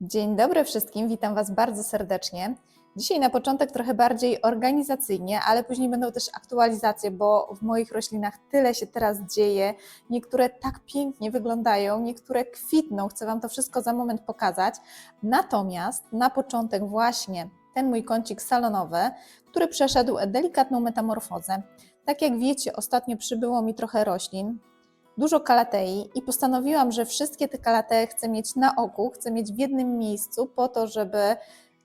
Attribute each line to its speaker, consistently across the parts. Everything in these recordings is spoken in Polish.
Speaker 1: Dzień dobry wszystkim, witam Was bardzo serdecznie. Dzisiaj na początek trochę bardziej organizacyjnie, ale później będą też aktualizacje, bo w moich roślinach tyle się teraz dzieje. Niektóre tak pięknie wyglądają, niektóre kwitną. Chcę Wam to wszystko za moment pokazać. Natomiast na początek właśnie ten mój kącik salonowy, który przeszedł delikatną metamorfozę. Tak jak wiecie, ostatnio przybyło mi trochę roślin, dużo kalatei i postanowiłam, że wszystkie te kalatee chcę mieć na oku, chcę mieć w jednym miejscu po to, żeby,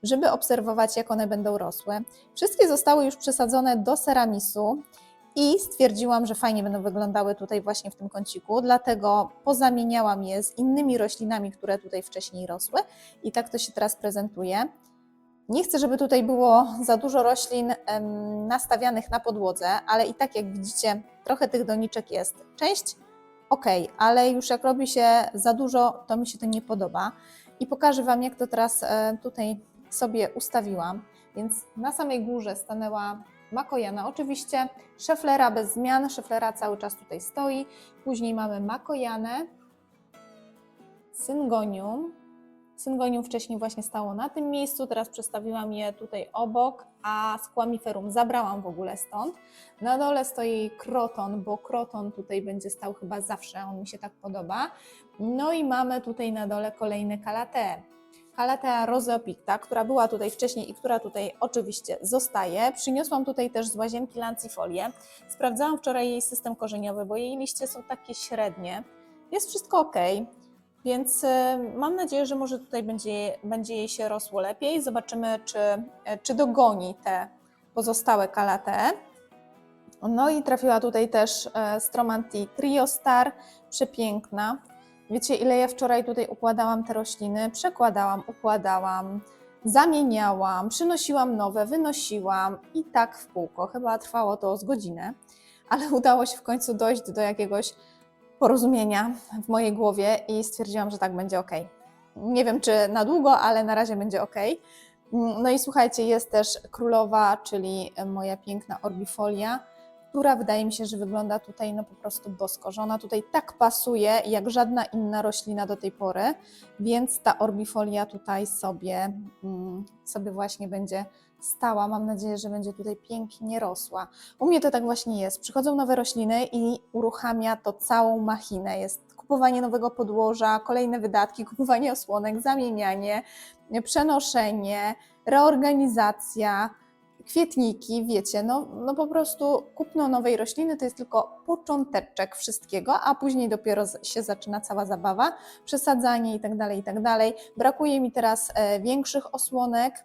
Speaker 1: żeby obserwować, jak one będą rosły. Wszystkie zostały już przesadzone do ceramisu i stwierdziłam, że fajnie będą wyglądały tutaj właśnie w tym kąciku, dlatego pozamieniałam je z innymi roślinami, które tutaj wcześniej rosły i tak to się teraz prezentuje. Nie chcę, żeby tutaj było za dużo roślin nastawianych na podłodze, ale i tak jak widzicie, trochę tych doniczek jest. Część ok, ale już jak robi się za dużo, to mi się to nie podoba. I pokażę Wam, jak to teraz e, tutaj sobie ustawiłam. Więc na samej górze stanęła makojana. Oczywiście szeflera bez zmian, szeflera cały czas tutaj stoi. Później mamy makojanę, syngonium. Syngonium wcześniej właśnie stało na tym miejscu, teraz przestawiłam je tutaj obok, a squamiferum zabrałam w ogóle stąd. Na dole stoi kroton, bo kroton tutaj będzie stał chyba zawsze, on mi się tak podoba. No i mamy tutaj na dole kolejne kalatee. Kalatea roseopicta, która była tutaj wcześniej i która tutaj oczywiście zostaje. Przyniosłam tutaj też z łazienki lancifolię. Sprawdzałam wczoraj jej system korzeniowy, bo jej liście są takie średnie. Jest wszystko ok. Więc y, mam nadzieję, że może tutaj będzie, będzie jej się rosło lepiej. Zobaczymy, czy, czy dogoni te pozostałe kalatee. No i trafiła tutaj też e, Stromanti Trio Star, przepiękna. Wiecie, ile ja wczoraj tutaj układałam te rośliny? Przekładałam, układałam, zamieniałam, przynosiłam nowe, wynosiłam i tak w kółko. Chyba trwało to z godzinę, ale udało się w końcu dojść do jakiegoś porozumienia w mojej głowie i stwierdziłam, że tak będzie ok. Nie wiem, czy na długo, ale na razie będzie ok. No i słuchajcie, jest też królowa, czyli moja piękna orbifolia, która wydaje mi się, że wygląda tutaj no po prostu bosko, że ona tutaj tak pasuje jak żadna inna roślina do tej pory, więc ta orbifolia tutaj sobie, mm, sobie właśnie będzie stała. Mam nadzieję, że będzie tutaj pięknie rosła. U mnie to tak właśnie jest. Przychodzą nowe rośliny i uruchamia to całą machinę. Jest kupowanie nowego podłoża, kolejne wydatki, kupowanie osłonek, zamienianie, przenoszenie, reorganizacja, kwietniki, wiecie, no, no po prostu kupno nowej rośliny to jest tylko począteczek wszystkiego, a później dopiero się zaczyna cała zabawa, przesadzanie i tak dalej, i tak dalej. Brakuje mi teraz e, większych osłonek,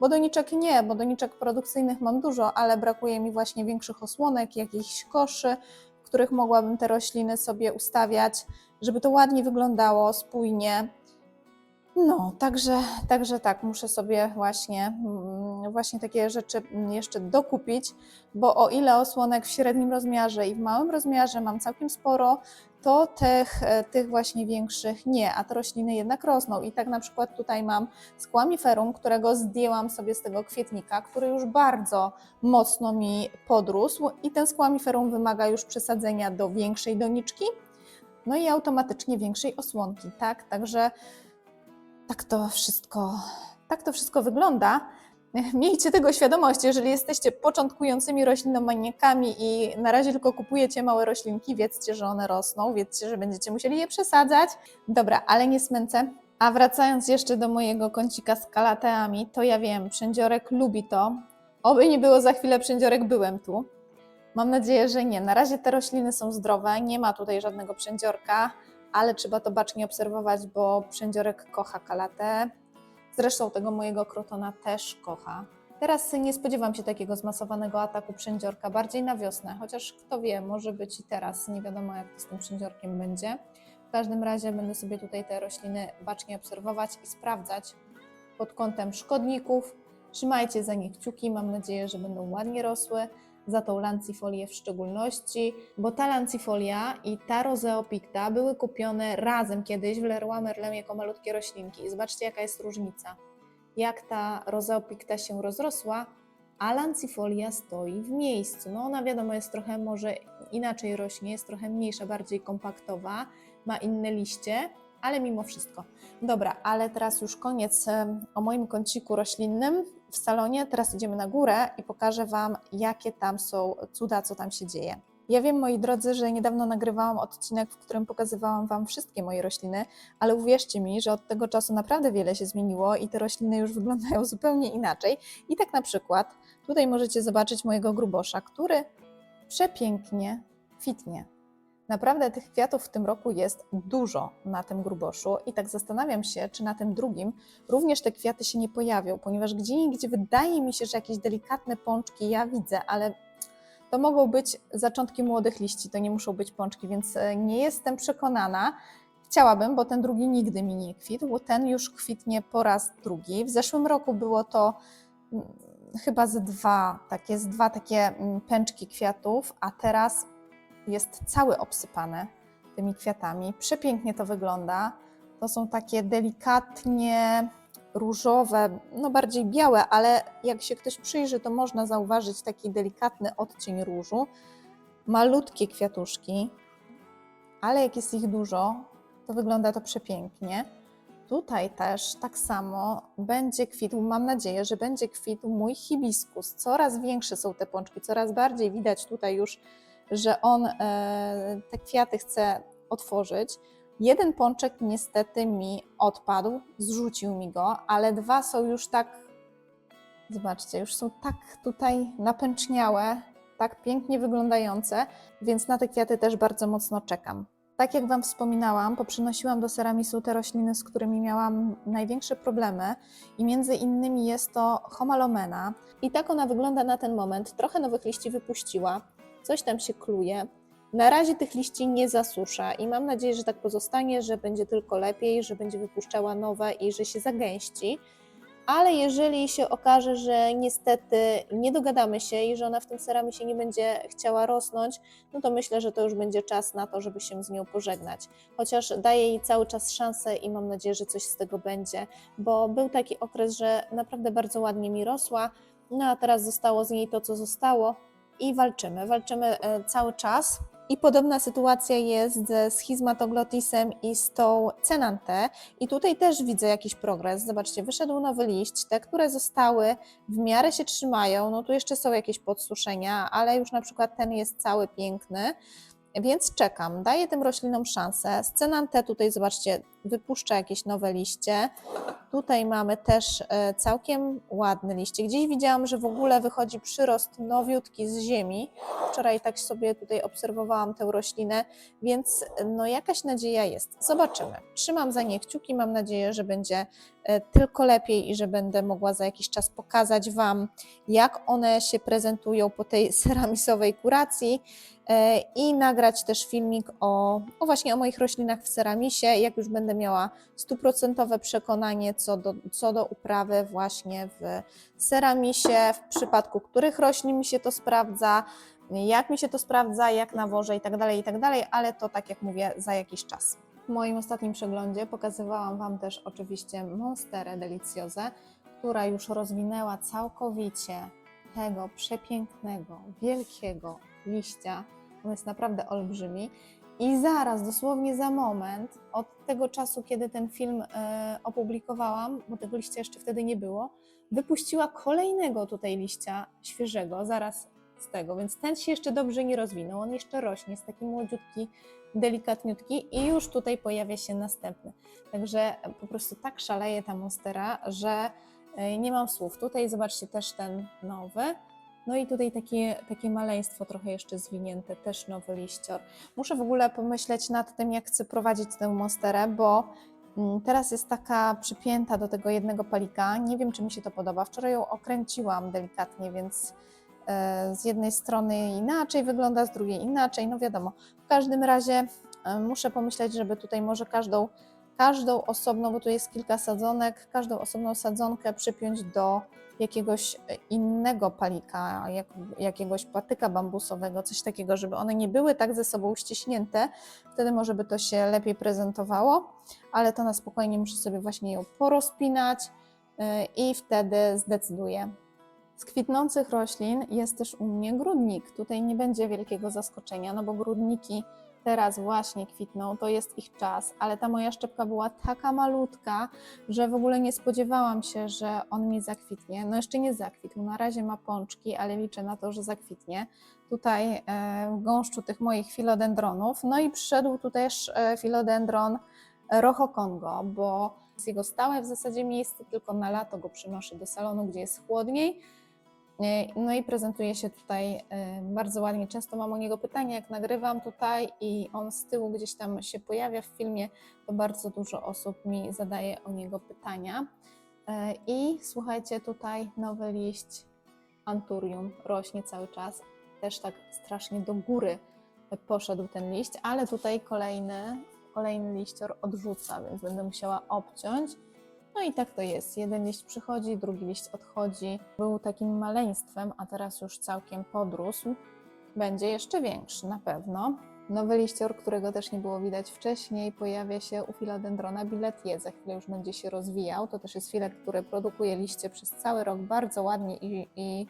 Speaker 1: bo doniczek nie, bo doniczek produkcyjnych mam dużo, ale brakuje mi właśnie większych osłonek, jakichś koszy, w których mogłabym te rośliny sobie ustawiać, żeby to ładnie wyglądało, spójnie. No, także, także tak, muszę sobie właśnie, mm, właśnie takie rzeczy jeszcze dokupić, bo o ile osłonek w średnim rozmiarze i w małym rozmiarze mam całkiem sporo, to tych, e, tych właśnie większych nie, a te rośliny jednak rosną. I tak na przykład tutaj mam squamiferum, którego zdjęłam sobie z tego kwietnika, który już bardzo mocno mi podrósł i ten squamiferum wymaga już przesadzenia do większej doniczki, no i automatycznie większej osłonki, tak? Także tak to wszystko, tak to wszystko wygląda. Miejcie tego świadomość, jeżeli jesteście początkującymi roślinomaniakami i na razie tylko kupujecie małe roślinki, wiedzcie, że one rosną, wiedzcie, że będziecie musieli je przesadzać. Dobra, ale nie smęcę. A wracając jeszcze do mojego kącika z kalateami, to ja wiem, przędziorek lubi to. Oby nie było za chwilę przędziorek, byłem tu. Mam nadzieję, że nie. Na razie te rośliny są zdrowe, nie ma tutaj żadnego przędziorka, ale trzeba to bacznie obserwować, bo przędziorek kocha kalatę. Zresztą tego mojego krotona też kocha. Teraz nie spodziewam się takiego zmasowanego ataku przędziorka, bardziej na wiosnę, chociaż kto wie, może być i teraz, nie wiadomo jak to z tym przędziorkiem będzie. W każdym razie będę sobie tutaj te rośliny bacznie obserwować i sprawdzać pod kątem szkodników. Trzymajcie za nie kciuki, mam nadzieję, że będą ładnie rosły, za tą lancifolię w szczególności, bo ta lancifolia i ta roseopicta były kupione razem kiedyś w Leroy Merlin jako malutkie roślinki. I zobaczcie, jaka jest różnica. Jak ta roseopicta się rozrosła, a lancifolia stoi w miejscu. No ona wiadomo jest trochę może inaczej rośnie, jest trochę mniejsza, bardziej kompaktowa, ma inne liście, ale mimo wszystko. Dobra, ale teraz już koniec o moim kąciku roślinnym w salonie. Teraz idziemy na górę i pokażę Wam, jakie tam są cuda, co tam się dzieje. Ja wiem, moi drodzy, że niedawno nagrywałam odcinek, w którym pokazywałam Wam wszystkie moje rośliny, ale uwierzcie mi, że od tego czasu naprawdę wiele się zmieniło i te rośliny już wyglądają zupełnie inaczej. I tak na przykład tutaj możecie zobaczyć mojego grubosza, który przepięknie kwitnie. Naprawdę tych kwiatów w tym roku jest dużo na tym gruboszu i tak zastanawiam się, czy na tym drugim również te kwiaty się nie pojawią, ponieważ gdzie indziej wydaje mi się, że jakieś delikatne pączki ja widzę, ale to mogą być zaczątki młodych liści, to nie muszą być pączki, więc e, nie jestem przekonana. Chciałabym, bo ten drugi nigdy mi nie kwitł, ten już kwitnie po raz drugi. W zeszłym roku było to mm, chyba z dwa, takie, z dwa takie mm, pęczki kwiatów, a teraz jest cały obsypany tymi kwiatami. Przepięknie to wygląda. To są takie delikatnie różowe, no bardziej białe, ale jak się ktoś przyjrzy, to można zauważyć taki delikatny odcień różu. Malutkie kwiatuszki, ale jak jest ich dużo, to wygląda to przepięknie. Tutaj też tak samo będzie kwitł, mam nadzieję, że będzie kwitł mój hibiskus. Coraz większe są te pączki, coraz bardziej widać tutaj już, że on e, te kwiaty chce otworzyć. Jeden pączek niestety mi odpadł, zrzucił mi go, ale dwa są już tak, zobaczcie, już są tak tutaj napęczniałe, tak pięknie wyglądające, więc na te kwiaty też bardzo mocno czekam. Tak jak Wam wspominałam, poprzynosiłam do seramisu te rośliny, z którymi miałam największe problemy i między innymi jest to homalomena. I tak ona wygląda na ten moment. Trochę nowych liści wypuściła, coś tam się kluje. Na razie tych liści nie zasusza i mam nadzieję, że tak pozostanie, że będzie tylko lepiej, że będzie wypuszczała nowe i że się zagęści. Ale jeżeli się okaże, że niestety nie dogadamy się i że ona w tym seramisie nie będzie chciała rosnąć, no to myślę, że to już będzie czas na to, żeby się z nią pożegnać. Chociaż daję jej cały czas szansę i mam nadzieję, że coś z tego będzie, bo był taki okres, że naprawdę bardzo ładnie mi rosła, no a teraz zostało z niej to, co zostało i walczymy. Walczymy e, cały czas. I podobna sytuacja jest ze schizmatoglotisem i z tą cenantę. I tutaj też widzę jakiś progres. Zobaczcie, wyszedł nowy liść. Te, które zostały, w miarę się trzymają. No tu jeszcze są jakieś podsuszenia, ale już na przykład ten jest cały piękny. Więc czekam, daję tym roślinom szansę. Scenantę tutaj, zobaczcie, wypuszcza jakieś nowe liście. Tutaj mamy też e, całkiem ładne liście. Gdzieś widziałam, że w ogóle wychodzi przyrost nowiutki z ziemi. Wczoraj tak sobie tutaj obserwowałam tę roślinę, więc no jakaś nadzieja jest. Zobaczymy. Trzymam za nie kciuki, mam nadzieję, że będzie e, tylko lepiej i że będę mogła za jakiś czas pokazać Wam, jak one się prezentują po tej ceramisowej kuracji e, i nagrać też filmik o, o właśnie o moich roślinach w ceramisie, jak już będę miała stuprocentowe przekonanie co do, co do uprawy właśnie w ceramisie, w przypadku których roślin mi się to sprawdza, jak mi się to sprawdza, jak nawożę i tak dalej, i tak ale to tak jak mówię, za jakiś czas. W moim ostatnim przeglądzie pokazywałam Wam też oczywiście Monsterę Deliciozę, która już rozwinęła całkowicie tego przepięknego, wielkiego liścia. On jest naprawdę olbrzymi. I zaraz, dosłownie za moment, od tego czasu, kiedy ten film e, opublikowałam, bo tego liścia jeszcze wtedy nie było, wypuściła kolejnego tutaj liścia świeżego, zaraz z tego, więc ten się jeszcze dobrze nie rozwinął, on jeszcze rośnie, jest taki młodziutki, delikatniutki i już tutaj pojawia się następny. Także po prostu tak szaleje ta monstera, że e, nie mam słów. Tutaj zobaczcie też ten nowy. No i tutaj takie, takie maleństwo trochę jeszcze zwinięte, też nowy liścior. Muszę w ogóle pomyśleć nad tym, jak chcę prowadzić tę monsterę, bo mm, teraz jest taka przypięta do tego jednego palika. Nie wiem, czy mi się to podoba. Wczoraj ją okręciłam delikatnie, więc e, z jednej strony inaczej wygląda, z drugiej inaczej. No wiadomo. W każdym razie e, muszę pomyśleć, żeby tutaj może każdą, każdą osobną, bo tu jest kilka sadzonek, każdą osobną sadzonkę przypiąć do jakiegoś innego palika, jak, jakiegoś patyka bambusowego, coś takiego, żeby one nie były tak ze sobą ściśnięte, wtedy może by to się lepiej prezentowało, ale to na spokojnie muszę sobie właśnie ją porozpinać yy, i wtedy zdecyduję. Z kwitnących roślin jest też u mnie grudnik. Tutaj nie będzie wielkiego zaskoczenia, no bo grudniki teraz właśnie kwitną, to jest ich czas, ale ta moja szczepka była taka malutka, że w ogóle nie spodziewałam się, że on mi zakwitnie. No jeszcze nie zakwitł, na razie ma pączki, ale liczę na to, że zakwitnie. Tutaj e, w gąszczu tych moich filodendronów. No i przyszedł tu też e, filodendron Rojo Congo, bo jest jego stałe w zasadzie miejsce, tylko na lato go przynoszę do salonu, gdzie jest chłodniej. E, No i prezentuje się tutaj e, bardzo ładnie. Często mam o niego pytania, jak nagrywam tutaj i on z tyłu gdzieś tam się pojawia w filmie, to bardzo dużo osób mi zadaje o niego pytania. E, I słuchajcie, tutaj nowy liść Anturium rośnie cały czas. Też tak strasznie do góry poszedł ten liść, ale tutaj kolejny, kolejny liścior odrzuca, więc będę musiała obciąć. No i tak to jest. Jeden liść przychodzi, drugi liść odchodzi. Był takim maleństwem, a teraz już całkiem podrósł. Będzie jeszcze większy na pewno. Nowy liścior, którego też nie było widać wcześniej, pojawia się u filodendrona biletier. Za chwilę już będzie się rozwijał. To też jest filet, który produkuje liście przez cały rok bardzo ładnie i, i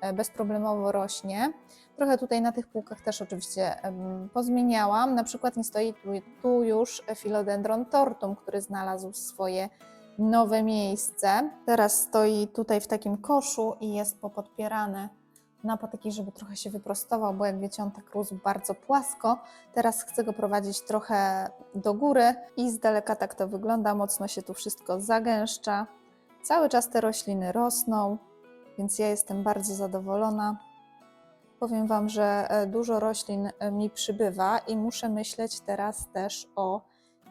Speaker 1: e, bezproblemowo rośnie. Trochę tutaj na tych półkach też oczywiście pozmieniałam. Na przykład nie stoi tu, tu już filodendron tortum, który znalazł swoje nowe miejsce. Teraz stoi tutaj w takim koszu i jest popodpierany na patyki, żeby trochę się wyprostował, bo jak wiecie, on tak rósł bardzo płasko. Teraz chcę go prowadzić trochę do góry i z daleka tak to wygląda. Mocno się tu wszystko zagęszcza. Cały czas te rośliny rosną, więc ja jestem bardzo zadowolona. Powiem Wam, że e, dużo roślin e, mi przybywa i muszę myśleć teraz też o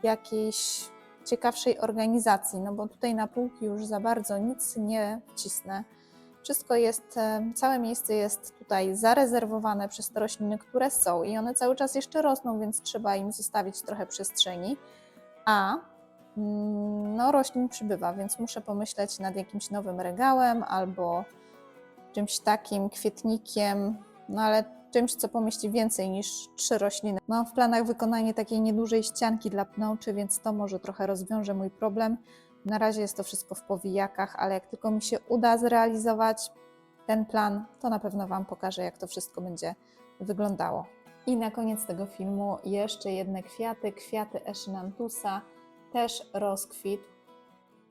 Speaker 1: jakiejś ciekawszej organizacji, no bo tutaj na półki już za bardzo nic nie wcisnę. Wszystko jest, e, całe miejsce jest tutaj zarezerwowane przez te rośliny, które są i one cały czas jeszcze rosną, więc trzeba im zostawić trochę przestrzeni. A mm, no, roślin przybywa, więc muszę pomyśleć nad jakimś nowym regałem albo czymś takim, kwietnikiem, no ale czymś, co pomieści więcej niż trzy rośliny. Mam w planach wykonanie takiej niedużej ścianki dla pnączy, więc to może trochę rozwiąże mój problem. Na razie jest to wszystko w powijakach, ale jak tylko mi się uda zrealizować ten plan, to na pewno Wam pokażę, jak to wszystko będzie wyglądało. I na koniec tego filmu jeszcze jedne kwiaty, kwiaty Echinantusa, też rozkwitł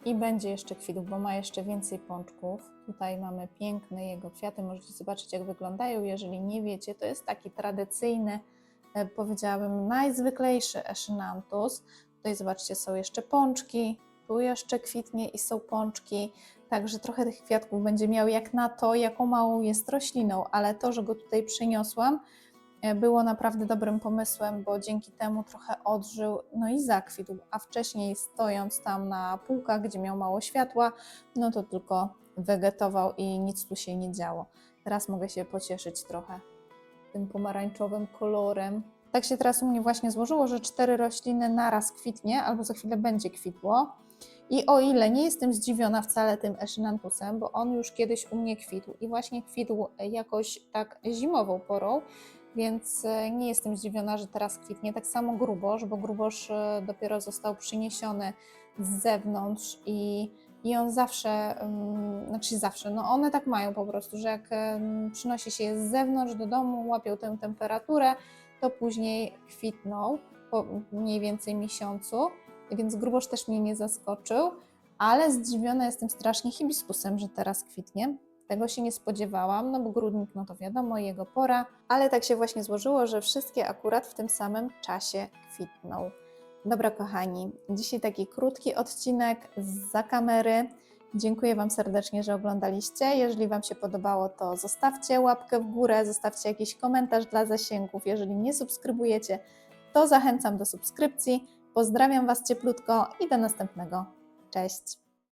Speaker 1: i będzie jeszcze kwitł, bo ma jeszcze więcej pączków. Tutaj mamy piękne jego kwiaty, możecie zobaczyć jak wyglądają. Jeżeli nie wiecie, to jest taki tradycyjny, e, powiedziałabym najzwyklejszy Echinanthus. Tutaj zobaczcie, są jeszcze pączki, tu jeszcze kwitnie i są pączki. Także trochę tych kwiatków będzie miał jak na to, jaką małą jest rośliną, ale to, że go tutaj przyniosłam, było naprawdę dobrym pomysłem, bo dzięki temu trochę odżył, no i zakwitł, a wcześniej stojąc tam na półkach, gdzie miał mało światła, no to tylko wegetował i nic tu się nie działo. Teraz mogę się pocieszyć trochę tym pomarańczowym kolorem. Tak się teraz u mnie właśnie złożyło, że cztery rośliny naraz kwitnie, albo za chwilę będzie kwitło. I o ile nie jestem zdziwiona wcale tym Echinanthusem, bo on już kiedyś u mnie kwitł i właśnie kwitł jakoś tak zimową porą, więc e, nie jestem zdziwiona, że teraz kwitnie. Tak samo grubosz, bo grubosz e, dopiero został przyniesiony z zewnątrz i, i on zawsze, um, znaczy zawsze, no one tak mają po prostu, że jak przynosi się je z zewnątrz do domu, łapią tę temperaturę, to później kwitną po mniej więcej miesiącu, więc grubosz też mnie nie zaskoczył, ale zdziwiona jestem strasznie hibiskusem, że teraz kwitnie. Tego się nie spodziewałam, no bo grudnik, no to wiadomo, jego pora, ale tak się właśnie złożyło, że wszystkie akurat w tym samym czasie kwitną. Dobra, kochani, dzisiaj taki krótki odcinek za kamery. Dziękuję Wam serdecznie, że oglądaliście. Jeżeli Wam się podobało, to zostawcie łapkę w górę, zostawcie jakiś komentarz dla zasięgów. Jeżeli nie subskrybujecie, to zachęcam do subskrypcji. Pozdrawiam Was cieplutko i do następnego. Cześć!